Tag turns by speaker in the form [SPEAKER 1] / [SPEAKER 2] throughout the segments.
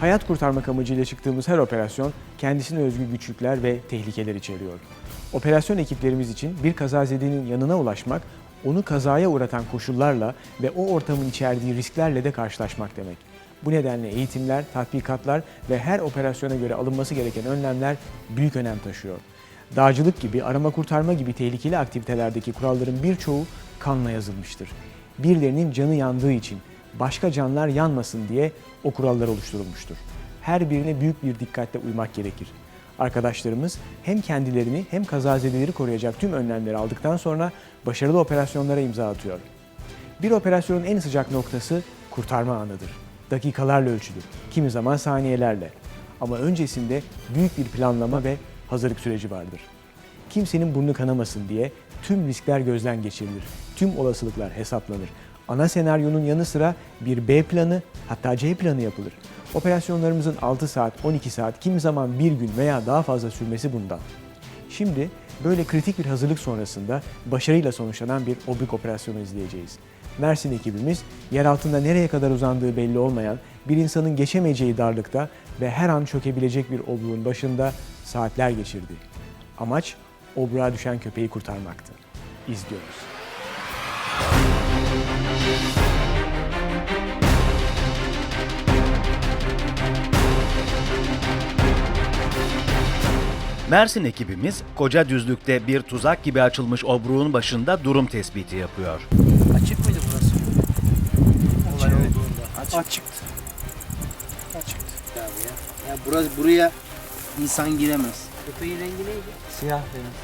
[SPEAKER 1] Hayat kurtarmak amacıyla çıktığımız her operasyon kendisine özgü güçlükler ve tehlikeler içeriyor. Operasyon ekiplerimiz için bir kazazedenin yanına ulaşmak, onu kazaya uğratan koşullarla ve o ortamın içerdiği risklerle de karşılaşmak demek. Bu nedenle eğitimler, tatbikatlar ve her operasyona göre alınması gereken önlemler büyük önem taşıyor. Dağcılık gibi, arama kurtarma gibi tehlikeli aktivitelerdeki kuralların birçoğu kanla yazılmıştır. Birilerinin canı yandığı için başka canlar yanmasın diye o kurallar oluşturulmuştur. Her birine büyük bir dikkatle uymak gerekir. Arkadaşlarımız hem kendilerini hem kazazedeleri koruyacak tüm önlemleri aldıktan sonra başarılı operasyonlara imza atıyor. Bir operasyonun en sıcak noktası kurtarma anıdır. Dakikalarla ölçülür, kimi zaman saniyelerle. Ama öncesinde büyük bir planlama ve hazırlık süreci vardır. Kimsenin burnu kanamasın diye tüm riskler gözden geçirilir. Tüm olasılıklar hesaplanır. Ana senaryonun yanı sıra bir B planı hatta C planı yapılır. Operasyonlarımızın 6 saat, 12 saat, kimi zaman bir gün veya daha fazla sürmesi bundan. Şimdi böyle kritik bir hazırlık sonrasında başarıyla sonuçlanan bir obrik operasyonu izleyeceğiz. Mersin ekibimiz yer altında nereye kadar uzandığı belli olmayan bir insanın geçemeyeceği darlıkta ve her an çökebilecek bir obruğun başında saatler geçirdi. Amaç obruğa düşen köpeği kurtarmaktı. İzliyoruz.
[SPEAKER 2] Mersin ekibimiz koca düzlükte bir tuzak gibi açılmış obruğun başında durum tespiti yapıyor.
[SPEAKER 3] Açık mıydı burası? Olay olduğunda. Açık.
[SPEAKER 4] Açıktı. Açıktı.
[SPEAKER 3] Abi ya. ya burası, buraya insan giremez. Köpeğin rengi neydi? Siyah beyaz.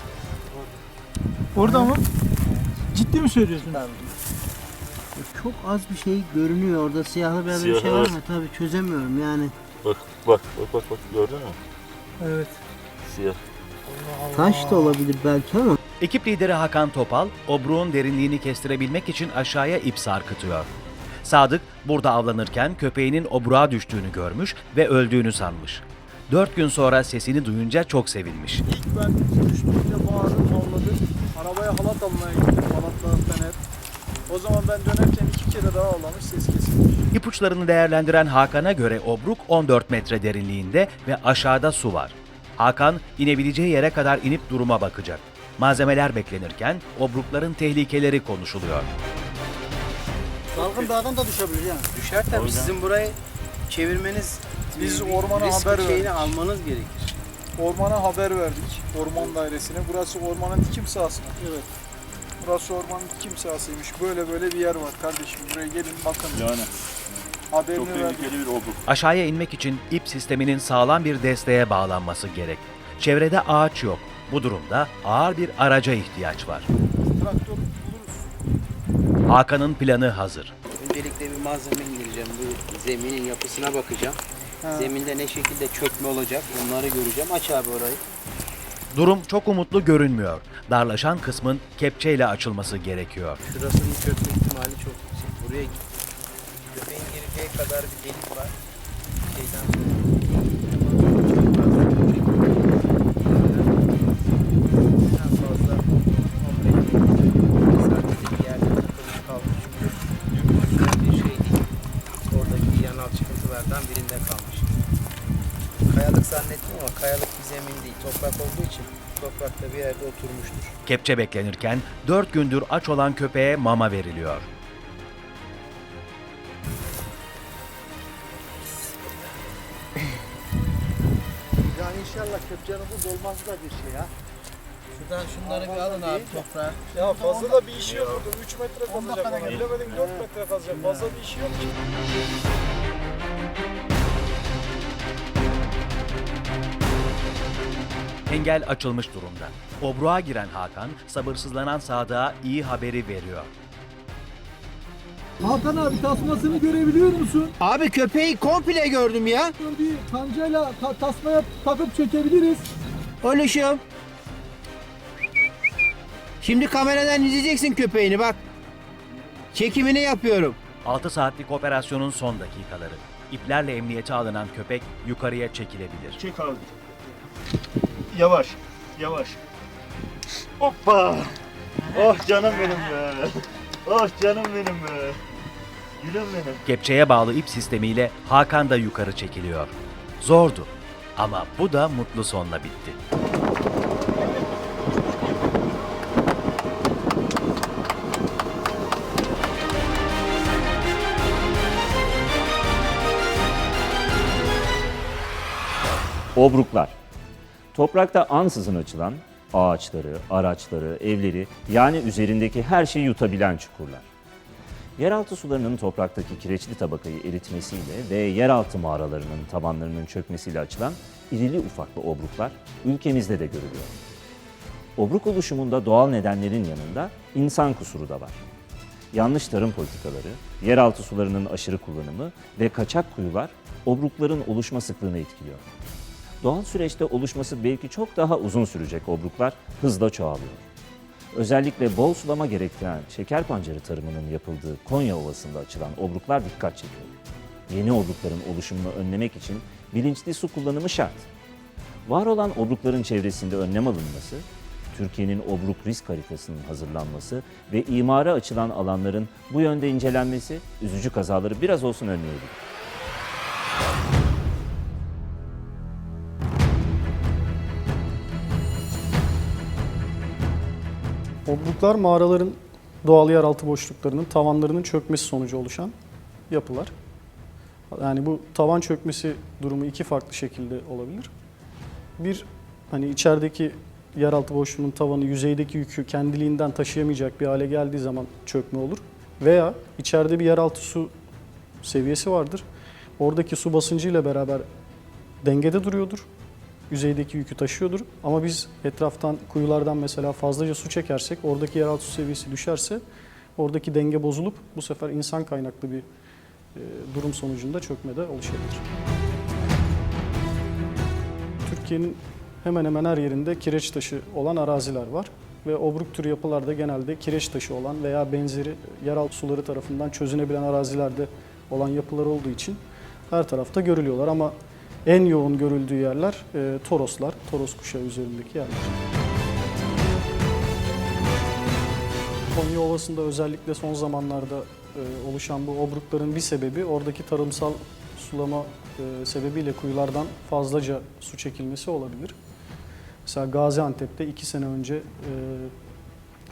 [SPEAKER 4] Orada mı? Ciddi mi söylüyorsun?
[SPEAKER 3] Tabii. Çok az bir şey görünüyor orada siyahlı beyaz bir
[SPEAKER 5] Siyah,
[SPEAKER 3] şey var
[SPEAKER 5] evet.
[SPEAKER 3] mı? Tabii çözemiyorum yani.
[SPEAKER 5] Bak bak bak bak bak gördün mü?
[SPEAKER 4] Evet.
[SPEAKER 5] Siyah.
[SPEAKER 3] Taş da olabilir belki ama.
[SPEAKER 2] Ekip lideri Hakan Topal, obruğun derinliğini kestirebilmek için aşağıya ip sarkıtıyor. Sadık burada avlanırken köpeğinin obruğa düştüğünü görmüş ve öldüğünü sanmış. Dört gün sonra sesini duyunca çok sevinmiş.
[SPEAKER 4] İlk ben düştüğümde bağırdım, havladım. Arabaya halat almaya gittim. Halatla fener. O zaman ben dönerken iki kere daha ağlamış, ses kesilmiş.
[SPEAKER 2] İpuçlarını değerlendiren Hakan'a göre obruk 14 metre derinliğinde ve aşağıda su var. Hakan inebileceği yere kadar inip duruma bakacak. Malzemeler beklenirken obrukların tehlikeleri konuşuluyor.
[SPEAKER 3] Dalgın dağdan da düşebilir yani. Düşer tabii. Sizin burayı çevirmeniz,
[SPEAKER 4] Biz
[SPEAKER 3] bir
[SPEAKER 4] ormana
[SPEAKER 3] risk
[SPEAKER 4] haber
[SPEAKER 3] şeyini
[SPEAKER 4] verdik.
[SPEAKER 3] almanız gerekir.
[SPEAKER 4] Ormana haber verdik. Orman dairesine. Burası ormanın dikim sahası. Evet. Burası ormanın dikim sahasıymış. Böyle böyle bir yer var kardeşim. Buraya gelin bakın.
[SPEAKER 5] Yani
[SPEAKER 4] Haberini
[SPEAKER 5] çok tehlikeli bir obruk.
[SPEAKER 2] Aşağıya inmek için ip sisteminin sağlam bir desteğe bağlanması gerek. Çevrede ağaç yok. Bu durumda ağır bir araca ihtiyaç var.
[SPEAKER 4] Traktör buluruz.
[SPEAKER 2] Hakan'ın planı hazır.
[SPEAKER 3] Öncelikle bir malzeme indireceğim. Bu zeminin yapısına bakacağım.
[SPEAKER 4] Ha.
[SPEAKER 3] Zeminde ne şekilde çökme olacak onları göreceğim. Aç abi orayı.
[SPEAKER 2] Durum çok umutlu görünmüyor. Darlaşan kısmın kepçeyle açılması gerekiyor.
[SPEAKER 3] Şurasının çökme ihtimali çok yüksek. Buraya git. Köpeğin gireceği kadar bir delik var. Şeyden şey birinde kalmış. Kayalık zannettim ama kayalık bir zemin değil. Toprak olduğu için toprakta bir yerde oturmuştur.
[SPEAKER 2] Kepçe beklenirken 4 gündür aç olan köpeğe mama veriliyor.
[SPEAKER 6] Bu dolmaz da bir şey ya.
[SPEAKER 3] Şuradan şunları bir alın abi toprağa.
[SPEAKER 4] Ya fazla da bir işi yok burada. 3 metre kazacak bana. Bilemedim 4 metre kazacak. Fazla bir işi yok ki.
[SPEAKER 2] Engel açılmış durumda. Obruğa giren Hakan sabırsızlanan Sadık'a iyi haberi veriyor.
[SPEAKER 7] Hakan abi tasmasını görebiliyor musun?
[SPEAKER 3] Abi köpeği komple gördüm ya.
[SPEAKER 7] Bir kancayla ta- tasmaya takıp çekebiliriz.
[SPEAKER 3] Oluşum. Şimdi kameradan izleyeceksin köpeğini bak. Çekimini yapıyorum.
[SPEAKER 2] 6 saatlik operasyonun son dakikaları. İplerle emniyete alınan köpek yukarıya çekilebilir.
[SPEAKER 5] Çek abi. Yavaş. Yavaş. Hoppa. Oh canım benim be. Oh canım benim be. Gülüm benim.
[SPEAKER 2] Kepçeye bağlı ip sistemiyle Hakan da yukarı çekiliyor. Zordu ama bu da mutlu sonla bitti.
[SPEAKER 8] Obruklar. Toprakta ansızın açılan ağaçları, araçları, evleri yani üzerindeki her şeyi yutabilen çukurlar. Yeraltı sularının topraktaki kireçli tabakayı eritmesiyle ve yeraltı mağaralarının tabanlarının çökmesiyle açılan irili ufaklı obruklar ülkemizde de görülüyor. Obruk oluşumunda doğal nedenlerin yanında insan kusuru da var. Yanlış tarım politikaları, yeraltı sularının aşırı kullanımı ve kaçak kuyular obrukların oluşma sıklığını etkiliyor. Doğal süreçte oluşması belki çok daha uzun sürecek obruklar hızla çoğalıyor. Özellikle bol sulama gerektiren şeker pancarı tarımının yapıldığı Konya Ovası'nda açılan obruklar dikkat çekiyor. Yeni obrukların oluşumunu önlemek için bilinçli su kullanımı şart. Var olan obrukların çevresinde önlem alınması, Türkiye'nin obruk risk haritasının hazırlanması ve imara açılan alanların bu yönde incelenmesi üzücü kazaları biraz olsun önleyebilir.
[SPEAKER 9] Obruklar mağaraların doğal yeraltı boşluklarının tavanlarının çökmesi sonucu oluşan yapılar. Yani bu tavan çökmesi durumu iki farklı şekilde olabilir. Bir hani içerideki yeraltı boşluğunun tavanı yüzeydeki yükü kendiliğinden taşıyamayacak bir hale geldiği zaman çökme olur. Veya içeride bir yeraltı su seviyesi vardır. Oradaki su basıncıyla beraber dengede duruyordur. Yüzeydeki yükü taşıyordur. Ama biz etraftan kuyulardan mesela fazlaca su çekersek oradaki yeraltı su seviyesi düşerse oradaki denge bozulup bu sefer insan kaynaklı bir e, durum sonucunda çökme de oluşabilir. Türkiye'nin hemen hemen her yerinde kireç taşı olan araziler var ve obruk türü yapılarda genelde kireç taşı olan veya benzeri yeraltı suları tarafından çözünebilen arazilerde olan yapılar olduğu için her tarafta görülüyorlar ama en yoğun görüldüğü yerler e, Toroslar, Toros kuşağı üzerindeki yerler. Konya Ovası'nda özellikle son zamanlarda e, oluşan bu obrukların bir sebebi oradaki tarımsal sulama e, sebebiyle kuyulardan fazlaca su çekilmesi olabilir. Mesela Gaziantep'te iki sene önce e,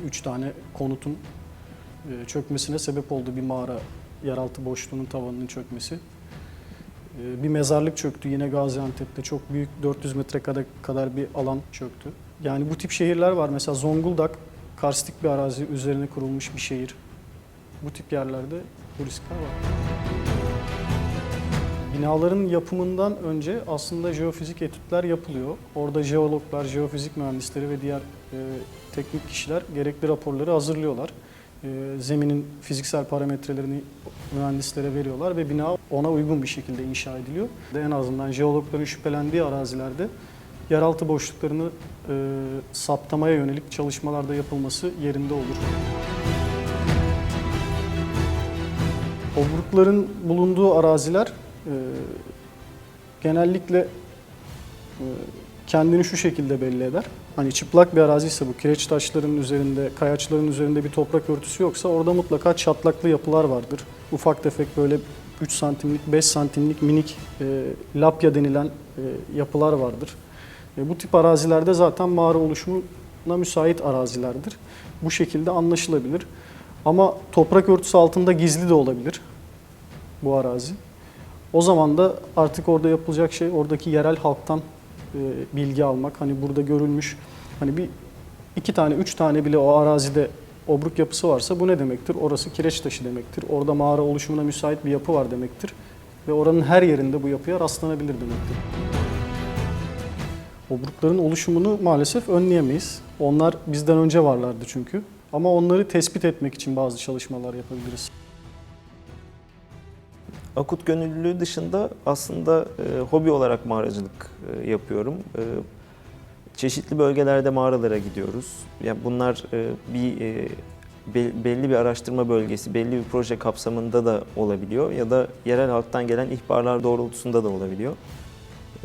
[SPEAKER 9] üç tane konutun e, çökmesine sebep oldu bir mağara yeraltı boşluğunun tavanının çökmesi. E, Bir mezarlık çöktü yine Gaziantep'te çok büyük 400 metrekare kadar bir alan çöktü. Yani bu tip şehirler var. Mesela Zonguldak karstik bir arazi üzerine kurulmuş bir şehir. Bu tip yerlerde bu riskler var. Binaların yapımından önce aslında jeofizik etütler yapılıyor. Orada jeologlar, jeofizik mühendisleri ve diğer e, teknik kişiler gerekli raporları hazırlıyorlar. E, zeminin fiziksel parametrelerini mühendislere veriyorlar ve bina ona uygun bir şekilde inşa ediliyor. En azından jeologların şüphelendiği arazilerde yeraltı boşluklarını e, saptamaya yönelik çalışmalarda yapılması yerinde olur. Obrukların bulunduğu araziler e, genellikle kendini şu şekilde belli eder. Hani çıplak bir arazi ise bu kireç taşların üzerinde, kayaçların üzerinde bir toprak örtüsü yoksa orada mutlaka çatlaklı yapılar vardır. Ufak tefek böyle 3 santimlik, 5 santimlik minik e, lapya denilen e, yapılar vardır. E, bu tip arazilerde zaten mağara oluşumuna müsait arazilerdir. Bu şekilde anlaşılabilir. Ama toprak örtüsü altında gizli de olabilir bu arazi. O zaman da artık orada yapılacak şey oradaki yerel halktan e, bilgi almak. Hani burada görülmüş hani bir iki tane, üç tane bile o arazide obruk yapısı varsa bu ne demektir? Orası kireç taşı demektir. Orada mağara oluşumuna müsait bir yapı var demektir. Ve oranın her yerinde bu yapıya rastlanabilir demektir. Obrukların oluşumunu maalesef önleyemeyiz. Onlar bizden önce varlardı çünkü. Ama onları tespit etmek için bazı çalışmalar yapabiliriz.
[SPEAKER 10] Akut gönüllülüğü dışında aslında e, hobi olarak mağaracılık e, yapıyorum. E, çeşitli bölgelerde mağaralara gidiyoruz. Yani bunlar e, bir e, be- belli bir araştırma bölgesi, belli bir proje kapsamında da olabiliyor ya da yerel halktan gelen ihbarlar doğrultusunda da olabiliyor.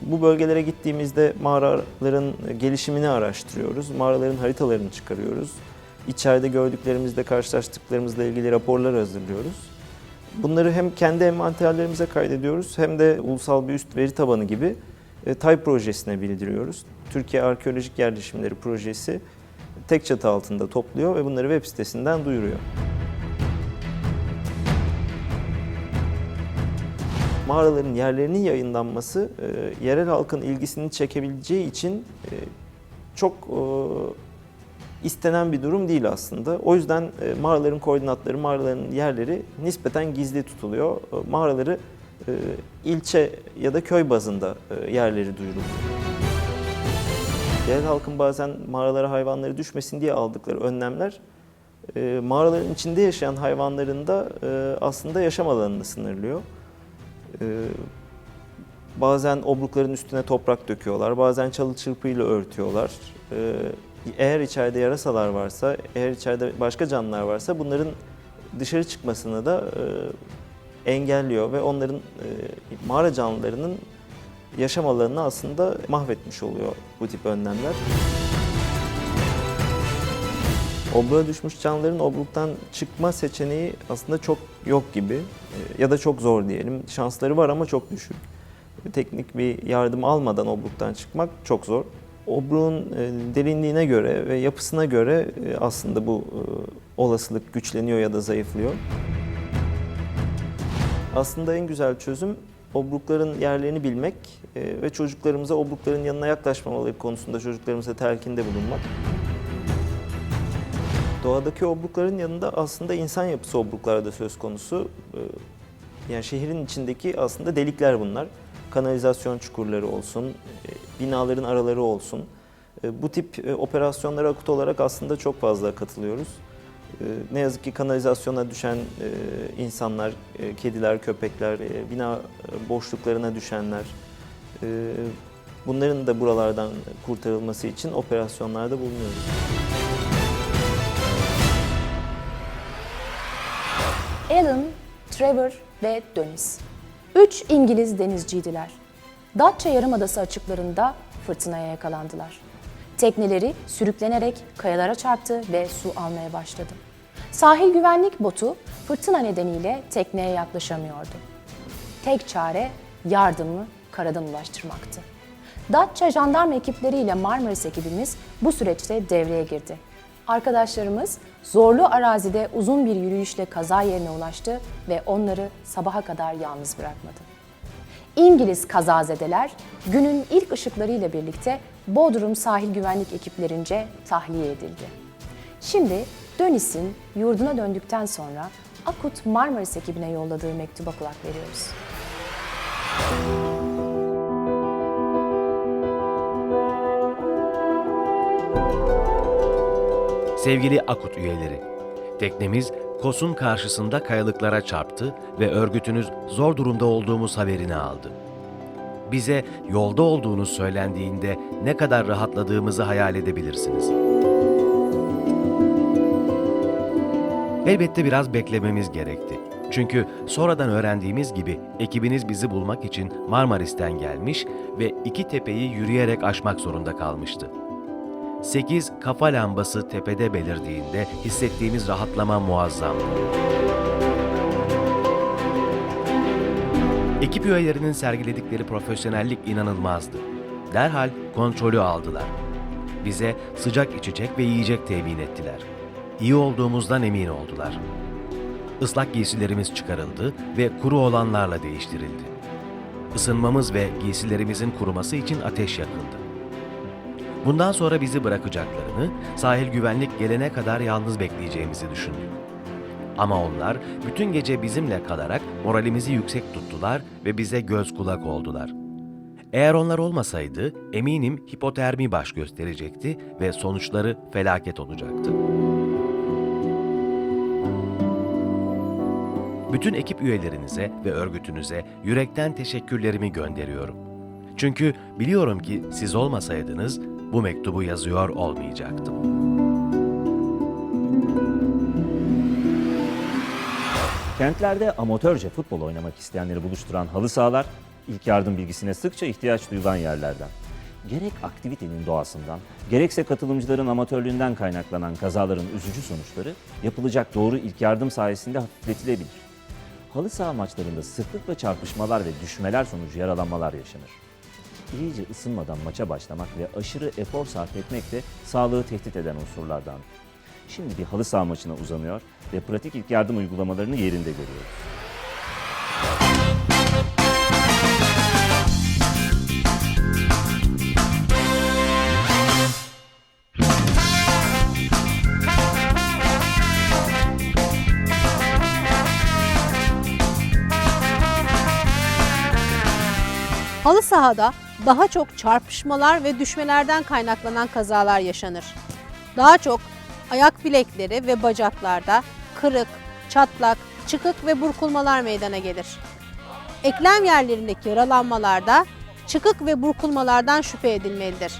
[SPEAKER 10] Bu bölgelere gittiğimizde mağaraların gelişimini araştırıyoruz, mağaraların haritalarını çıkarıyoruz. İçeride gördüklerimizle karşılaştıklarımızla ilgili raporlar hazırlıyoruz. Bunları hem kendi envanterlerimize kaydediyoruz hem de ulusal bir üst veri tabanı gibi e, TAY projesine bildiriyoruz. Türkiye Arkeolojik Yerleşimleri Projesi tek çatı altında topluyor ve bunları web sitesinden duyuruyor. Mağaraların yerlerinin yayınlanması e, yerel halkın ilgisini çekebileceği için e, çok istenen bir durum değil aslında. O yüzden e, mağaraların koordinatları, mağaraların yerleri nispeten gizli tutuluyor. E, Mağaraları e, ilçe ya da köy bazında yerleri duyuruluyor. Yerel halkın bazen mağaralara hayvanları düşmesin diye aldıkları önlemler mağaraların içinde yaşayan hayvanların da aslında yaşam alanını sınırlıyor. Bazen obrukların üstüne toprak döküyorlar, bazen çalı çırpıyla örtüyorlar. Eğer içeride yarasalar varsa, eğer içeride başka canlılar varsa bunların dışarı çıkmasını da e, engelliyor ve onların e, mağara canlılarının yaşam alanını aslında mahvetmiş oluyor bu tip önlemler. Obruğa düşmüş canlıların obruktan çıkma seçeneği aslında çok yok gibi E, ya da çok zor diyelim. Şansları var ama çok düşük. Teknik bir yardım almadan obruktan çıkmak çok zor. Obruğun e, derinliğine göre ve yapısına göre e, aslında bu e, olasılık güçleniyor ya da zayıflıyor. Aslında en güzel çözüm obrukların yerlerini bilmek ve çocuklarımıza obrukların yanına yaklaşmamaları konusunda çocuklarımıza telkinde bulunmak. Doğadaki obrukların yanında aslında insan yapısı obruklar da söz konusu. Yani şehrin içindeki aslında delikler bunlar. Kanalizasyon çukurları olsun, binaların araları olsun. E, Bu tip e, operasyonlara akut olarak aslında çok fazla katılıyoruz. E, Ne yazık ki kanalizasyona düşen insanlar, kediler, köpekler, bina boşluklarına düşenler, bunların da buralardan kurtarılması için operasyonlarda bulunuyoruz.
[SPEAKER 11] Alan, Trevor ve Dönis. Üç İngiliz denizciydiler. Datça Yarımadası açıklarında fırtınaya yakalandılar. Tekneleri sürüklenerek kayalara çarptı ve su almaya başladı. Sahil güvenlik botu fırtına nedeniyle tekneye yaklaşamıyordu. Tek çare yardımı karadan ulaştırmaktı. Datça jandarma ekipleriyle Marmaris ekibimiz bu süreçte devreye girdi. Arkadaşlarımız zorlu arazide uzun bir yürüyüşle kaza yerine ulaştı ve onları sabaha kadar yalnız bırakmadı. İngiliz kazazedeler günün ilk ışıklarıyla birlikte Bodrum sahil güvenlik ekiplerince tahliye edildi. Şimdi Dönis'in yurduna döndükten sonra Akut Marmaris ekibine yolladığı mektuba kulak veriyoruz.
[SPEAKER 2] Sevgili Akut üyeleri, teknemiz Kos'un karşısında kayalıklara çarptı ve örgütünüz zor durumda olduğumuz haberini aldı. Bize yolda olduğunuz söylendiğinde ne kadar rahatladığımızı hayal edebilirsiniz. Elbette biraz beklememiz gerekti. Çünkü sonradan öğrendiğimiz gibi ekibiniz bizi bulmak için Marmaris'ten gelmiş ve iki tepeyi yürüyerek aşmak zorunda kalmıştı. 8 kafa lambası tepede belirdiğinde hissettiğimiz rahatlama muazzamdı. Ekip üyelerinin sergiledikleri profesyonellik inanılmazdı. Derhal kontrolü aldılar. Bize sıcak içecek ve yiyecek temin ettiler. İyi olduğumuzdan emin oldular. Islak giysilerimiz çıkarıldı ve kuru olanlarla değiştirildi. Isınmamız ve giysilerimizin kuruması için ateş yakıldı. Bundan sonra bizi bırakacaklarını, sahil güvenlik gelene kadar yalnız bekleyeceğimizi düşündük. Ama onlar bütün gece bizimle kalarak moralimizi yüksek tuttular ve bize göz kulak oldular. Eğer onlar olmasaydı eminim hipotermi baş gösterecekti ve sonuçları felaket olacaktı. Bütün ekip üyelerinize ve örgütünüze yürekten teşekkürlerimi gönderiyorum. Çünkü biliyorum ki siz olmasaydınız bu mektubu yazıyor olmayacaktım.
[SPEAKER 8] Kentlerde amatörce futbol oynamak isteyenleri buluşturan halı sahalar, ilk yardım bilgisine sıkça ihtiyaç duyulan yerlerden. Gerek aktivitenin doğasından, gerekse katılımcıların amatörlüğünden kaynaklanan kazaların üzücü sonuçları yapılacak doğru ilk yardım sayesinde hafifletilebilir. Halı saha maçlarında sıklıkla çarpışmalar ve düşmeler sonucu yaralanmalar yaşanır. İyice ısınmadan maça başlamak ve aşırı efor sarf etmek de sağlığı tehdit eden unsurlardan. Şimdi bir halı saha maçına uzanıyor ve pratik ilk yardım uygulamalarını yerinde görüyoruz.
[SPEAKER 12] Halı sahada daha çok çarpışmalar ve düşmelerden kaynaklanan kazalar yaşanır. Daha çok ayak bilekleri ve bacaklarda kırık, çatlak, çıkık ve burkulmalar meydana gelir. Eklem yerlerindeki yaralanmalarda çıkık ve burkulmalardan şüphe edilmelidir.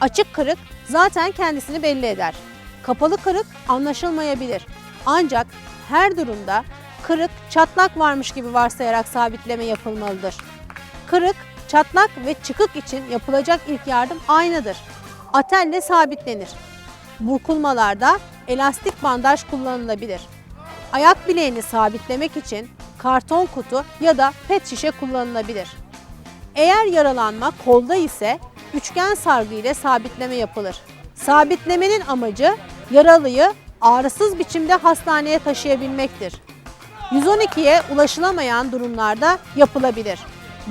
[SPEAKER 12] Açık kırık zaten kendisini belli eder. Kapalı kırık anlaşılmayabilir. Ancak her durumda kırık, çatlak varmış gibi varsayarak sabitleme yapılmalıdır. Kırık, çatlak ve çıkık için yapılacak ilk yardım aynıdır. Atelle sabitlenir. Burkulmalarda elastik bandaj kullanılabilir. Ayak bileğini sabitlemek için karton kutu ya da pet şişe kullanılabilir. Eğer yaralanma kolda ise üçgen sargı ile sabitleme yapılır. Sabitlemenin amacı yaralıyı ağrısız biçimde hastaneye taşıyabilmektir. 112'ye ulaşılamayan durumlarda yapılabilir.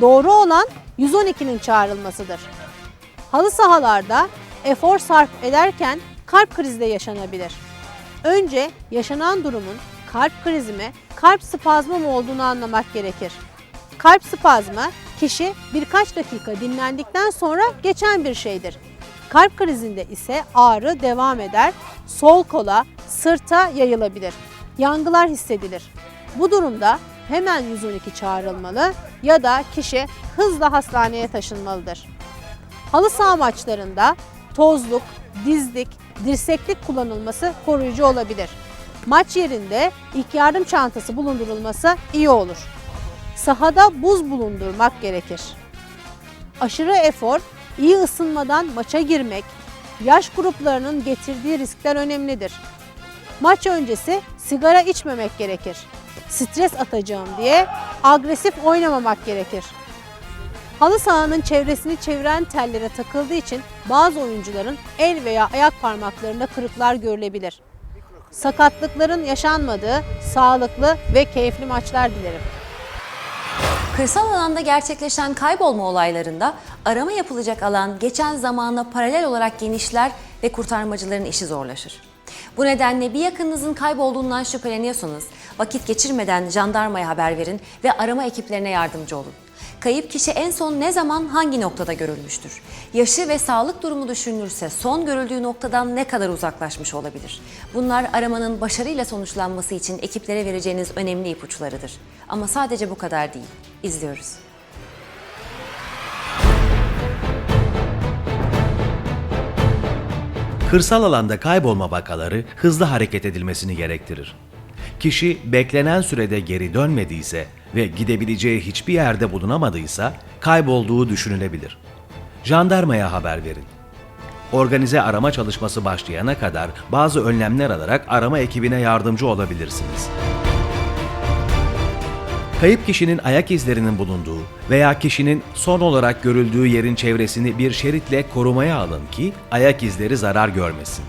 [SPEAKER 12] Doğru olan 112'nin çağrılmasıdır. Halı sahalarda efor sarf ederken kalp krizi de yaşanabilir. Önce yaşanan durumun kalp krizi mi, kalp spazmı mı olduğunu anlamak gerekir. Kalp spazmı kişi birkaç dakika dinlendikten sonra geçen bir şeydir. Kalp krizinde ise ağrı devam eder, sol kola, sırta yayılabilir. Yangılar hissedilir. Bu durumda hemen 112 çağrılmalı ya da kişi hızla hastaneye taşınmalıdır. Halı saha maçlarında tozluk, dizlik, dirseklik kullanılması koruyucu olabilir. Maç yerinde ilk yardım çantası bulundurulması iyi olur. Sahada buz bulundurmak gerekir. Aşırı efor, iyi ısınmadan maça girmek, yaş gruplarının getirdiği riskler önemlidir. Maç öncesi sigara içmemek gerekir. Stres atacağım diye agresif oynamamak gerekir. Halı sahanın çevresini çeviren tellere takıldığı için bazı oyuncuların el veya ayak parmaklarında kırıklar görülebilir. Sakatlıkların yaşanmadığı sağlıklı ve keyifli maçlar dilerim.
[SPEAKER 13] Kırsal alanda gerçekleşen kaybolma olaylarında arama yapılacak alan geçen zamana paralel olarak genişler ve kurtarmacıların işi zorlaşır. Bu nedenle bir yakınınızın kaybolduğundan şüpheleniyorsanız vakit geçirmeden jandarmaya haber verin ve arama ekiplerine yardımcı olun. Kayıp kişi en son ne zaman hangi noktada görülmüştür? Yaşı ve sağlık durumu düşünülürse son görüldüğü noktadan ne kadar uzaklaşmış olabilir? Bunlar aramanın başarıyla sonuçlanması için ekiplere vereceğiniz önemli ipuçlarıdır. Ama sadece bu kadar değil. İzliyoruz.
[SPEAKER 2] Kırsal alanda kaybolma vakaları hızlı hareket edilmesini gerektirir. Kişi beklenen sürede geri dönmediyse ve gidebileceği hiçbir yerde bulunamadıysa kaybolduğu düşünülebilir. Jandarmaya haber verin. Organize arama çalışması başlayana kadar bazı önlemler alarak arama ekibine yardımcı olabilirsiniz. Kayıp kişinin ayak izlerinin bulunduğu veya kişinin son olarak görüldüğü yerin çevresini bir şeritle korumaya alın ki ayak izleri zarar görmesin.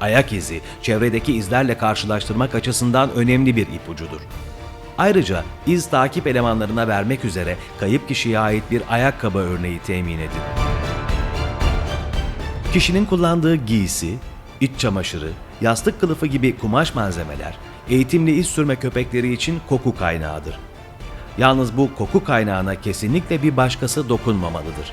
[SPEAKER 2] Ayak izi çevredeki izlerle karşılaştırmak açısından önemli bir ipucudur. Ayrıca iz takip elemanlarına vermek üzere kayıp kişiye ait bir ayakkabı örneği temin edin. Kişinin kullandığı giysi, iç çamaşırı, yastık kılıfı gibi kumaş malzemeler eğitimli iz sürme köpekleri için koku kaynağıdır. Yalnız bu koku kaynağına kesinlikle bir başkası dokunmamalıdır.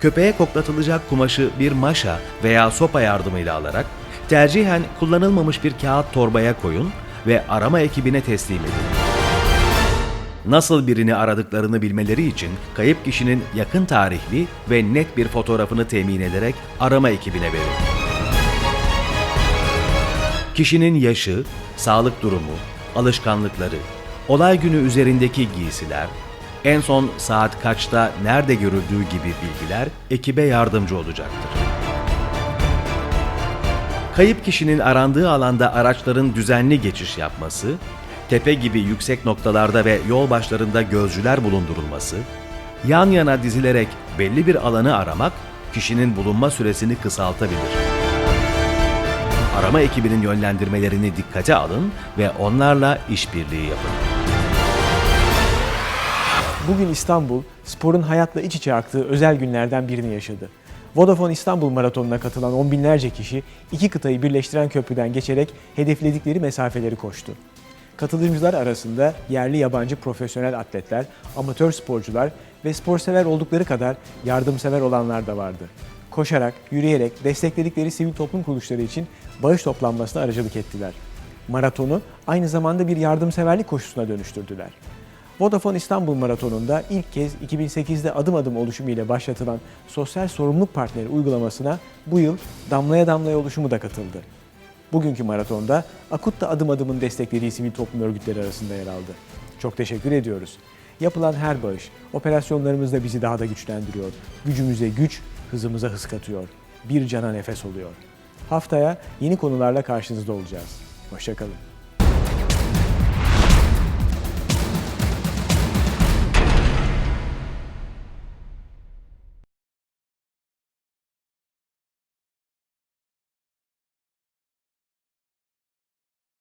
[SPEAKER 2] Köpeğe koklatılacak kumaşı bir maşa veya sopa yardımıyla alarak tercihen kullanılmamış bir kağıt torbaya koyun ve arama ekibine teslim edin. Nasıl birini aradıklarını bilmeleri için kayıp kişinin yakın tarihli ve net bir fotoğrafını temin ederek arama ekibine verin. Kişinin yaşı, sağlık durumu, alışkanlıkları, olay günü üzerindeki giysiler, en son saat kaçta nerede görüldüğü gibi bilgiler ekibe yardımcı olacaktır. Kayıp kişinin arandığı alanda araçların düzenli geçiş yapması, tepe gibi yüksek noktalarda ve yol başlarında gözcüler bulundurulması, yan yana dizilerek belli bir alanı aramak kişinin bulunma süresini kısaltabilir. Arama ekibinin yönlendirmelerini dikkate alın ve onlarla işbirliği yapın.
[SPEAKER 1] Bugün İstanbul, sporun hayatla iç içe aktığı özel günlerden birini yaşadı. Vodafone İstanbul Maratonu'na katılan on binlerce kişi iki kıtayı birleştiren köprüden geçerek hedefledikleri mesafeleri koştu. Katılımcılar arasında yerli yabancı profesyonel atletler, amatör sporcular ve sporsever oldukları kadar yardımsever olanlar da vardı. Koşarak, yürüyerek destekledikleri sivil toplum kuruluşları için bağış toplanmasına aracılık ettiler. Maratonu aynı zamanda bir yardımseverlik koşusuna dönüştürdüler. Vodafone İstanbul Maratonu'nda ilk kez 2008'de adım adım oluşumu ile başlatılan sosyal sorumluluk partneri uygulamasına bu yıl Damlaya Damlaya oluşumu da katıldı. Bugünkü maratonda Akut da adım adımın desteklediği sivil toplum örgütleri arasında yer aldı. Çok teşekkür ediyoruz. Yapılan her bağış, operasyonlarımızda bizi daha da güçlendiriyor. Gücümüze güç, hızımıza hız katıyor. Bir cana nefes oluyor. Haftaya yeni konularla karşınızda olacağız. Hoşçakalın.